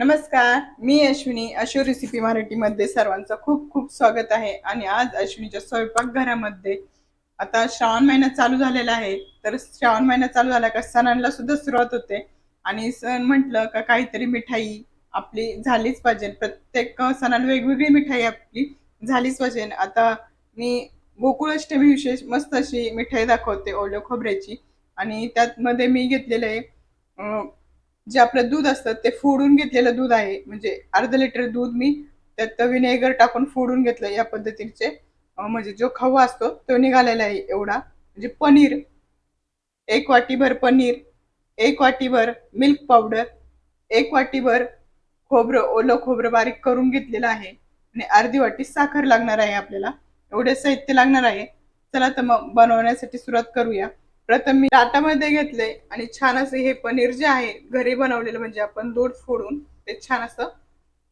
नमस्कार मी अश्विनी अशो रेसिपी मराठीमध्ये सर्वांचं खूप खूप स्वागत आहे. आणि आज अश्विनीच्या स्वयंपाकघरामध्ये आता श्रावण महिना चालू झालेला आहे. तर श्रावण महिना चालू झाला का सणांना सुद्धा सुरुवात होते. आणि सण म्हटलं का काहीतरी मिठाई आपली झालीच पाहिजे. प्रत्येक सणाला वेगवेगळी मिठाई आपली झालीच पाहिजे. आता मी गोकुळाष्टमी विशेष मस्त अशी मिठाई दाखवते ओलं खोबऱ्याची. आणि त्यात मध्ये मी घेतलेलं आहे जे आपलं दूध असतं ते फोडून घेतलेलं दूध आहे. म्हणजे अर्ध लिटर दूध मी त्यात विनेगर टाकून फोडून घेतलं या पद्धतीचे. म्हणजे जो खवा असतो तो निघालेला आहे एवढा. म्हणजे पनीर एक वाटीभर पनीर एक वाटीभर मिल्क पावडर एक वाटीभर खोबरं ओलं खोबरं बारीक करून घेतलेलं आहे. आणि अर्धी वाटी साखर लागणार आहे आपल्याला. एवढे साहित्य लागणार आहे. चला तर मग बनवण्यासाठी सुरुवात करूया. प्रथम मी ताटामध्ये घेतले आणि छान असं हे पनीर जे आहे घरी बनवलेलं म्हणजे आपण दूध फोडून ते छान असं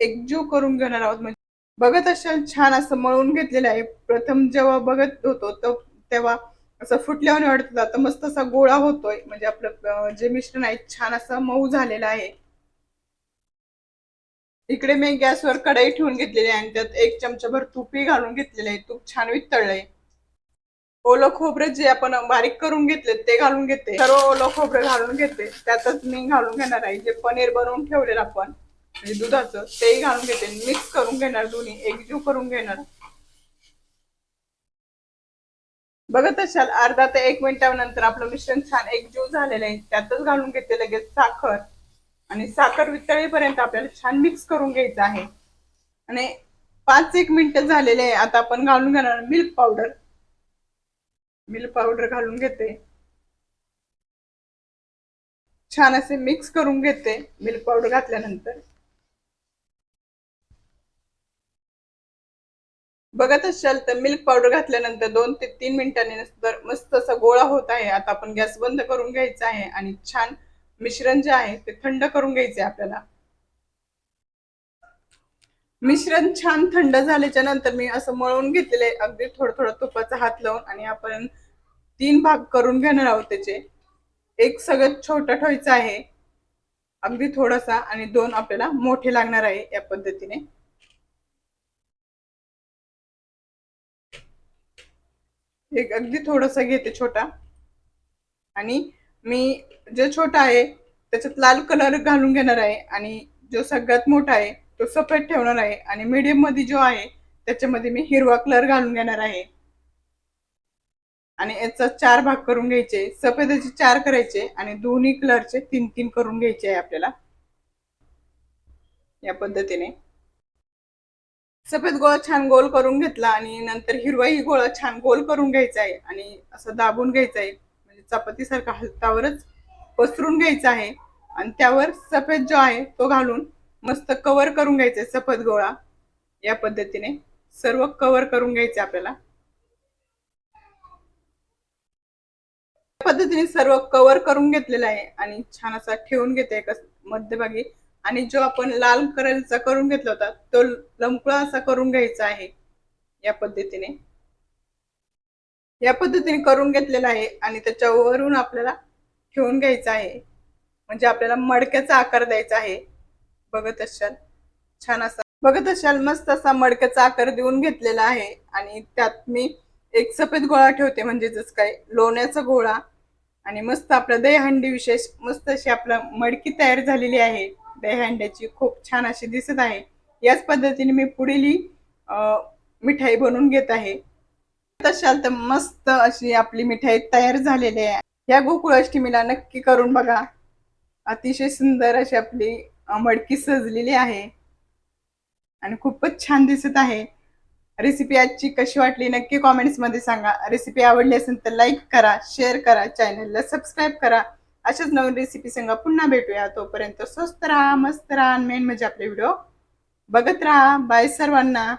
एकजीव करून घेणार आहोत. म्हणजे बघत असाल छान असं मळून घेतलेलं आहे. प्रथम जेव्हा बघत होतो तेव्हा असं फुटल्यावर वाटत होता तर मस्त असा गोळा होतोय. म्हणजे आपलं जे मिश्रण आहे छान असं मऊ झालेलं आहे. इकडे मी गॅसवर कढई ठेवून घेतलेली आहे आणि त्यात एक चमचाभर तुपही घालून घेतलेली आहे. तूप छान वितळलंय. ओलं खोबरं जे आपण बारीक करून घेतले ते घालून घेते. सर्व ओलं खोबरं घालून घेते. त्यातच मी घालून घेणार आहे. जे पनीर बनवून ठेवलेलं आपण म्हणजे दुधाचं तेही घालून घेते. मिक्स करून घेणार दोन्ही. एकजीव करून घेणार. बघत असाल अर्धा ते एक मिनिटानंतर आपलं मिश्रण छान एकजीव झालेलं आहे. त्यातच घालून घेते लगेच साखर. आणि साखर वितळेपर्यंत आपल्याला छान मिक्स करून घ्यायचं आहे. आणि पाच एक मिनिटं झालेले आहे. आता आपण घालून घेणार मिल्क पावडर. मिल्क पावडर घालून घेते. छान असे मिक्स करून घेते मिल्क पावडर घातल्यानंतर. बघत असाल तर मिल्क पावडर घातल्यानंतर दोन ते तीन मिनिटांनी नंतर मस्त असा गोळा होत आहे. आता आपण गॅस बंद करून घ्यायचा आहे आणि छान मिश्रण जे आहे ते थंड करून घ्यायचे आपल्याला. मिश्रण छान थंड झाल्याच्यानंतर मी असं मळून घेतलेले अगदी थोडं थोडं तुपाचा हात लावून आणि आपण तीन भाग करून घेणार आहोत त्याचे. एक सगळं छोटा ठेवायचा आहे. अगदी थोडासा आणि दोन आपल्याला मोठे लागणार आहे या पद्धतीने. एक अगदी थोडासा घेते छोटा. आणि मी जे छोटा आहे त्याच्यात लाल कलर घालून घेणार आहे आणि जो सगळ्यात मोठा आहे तो सफेद ठेवणार आहे. आणि मीडियममध्ये जो आहे त्याच्यामध्ये मी हिरवा कलर घालून घेणार आहे. आणि याचा चार भाग करून घ्यायचे. सफेदाचे चार करायचे आणि दोन्ही कलरचे तीन तीन करून घ्यायचे आहे आपल्याला. या पद्धतीने. सफेद गोळा छान गोल करून घेतला आणि नंतर हिरवाही गोळा छान गोल करून घ्यायचा आहे. आणि असं दाबून घ्यायचा आहे. म्हणजे चपातीसारखा हलतावरच पसरून घ्यायचा आहे. आणि त्यावर सफेद जो आहे तो घालून मस्त कव्हर करून घ्यायचे सफद गोळा. या पद्धतीने सर्व कव्हर करून घ्यायचे आपल्याला. या पद्धतीने सर्व कव्हर करून घेतलेला आहे आणि छान असा ठेवून घेते मध्यभागी. आणि जो आपण लाल कलरचा करून घेतला होता तो लमकुळा असा करून घ्यायचा आहे या पद्धतीने. या पद्धतीने करून घेतलेला आहे आणि त्याच्यावरून आपल्याला ठेवून घ्यायचा आहे. म्हणजे आपल्याला मडक्याचा आकार द्यायचा आहे. बघत असाल. छान असा बघत असाल मस्त असा मडक्याचा आकार देऊन घेतलेला आहे. आणि त्यात मी एक सफेद गोळा ठेवते म्हणजे जसं काय लोण्याचा गोळा. आणि मस्त आपलं दहीहंडी विशेष मस्त अशी आपला मडकी तयार झालेली आहे. दहीहंड्याची खूप छान अशी दिसत आहे. याच पद्धतीने मी पुढील मिठाई बनवून घेत आहे. तशाल तर मस्त अशी आपली मिठाई तयार झालेली आहे. या गोकुळाष्टमीला नक्की करून बघा. अतिशय सुंदर अशी आपली मडकी सजलेली आहे. आणि खूपच छान दिसत आहे. रेसिपी आजची कशी वाटली नक्की कॉमेंट्समध्ये सांगा. रेसिपी आवडली असेल तर लाईक करा शेअर करा चॅनलला सबस्क्राईब करा. अशाच नवीन रेसिपी सांगा पुन्हा भेटूया. तोपर्यंत स्वस्त राहा मस्त राहा मेन म्हणजे आपले व्हिडिओ बघत राहा. बाय सर्वांना.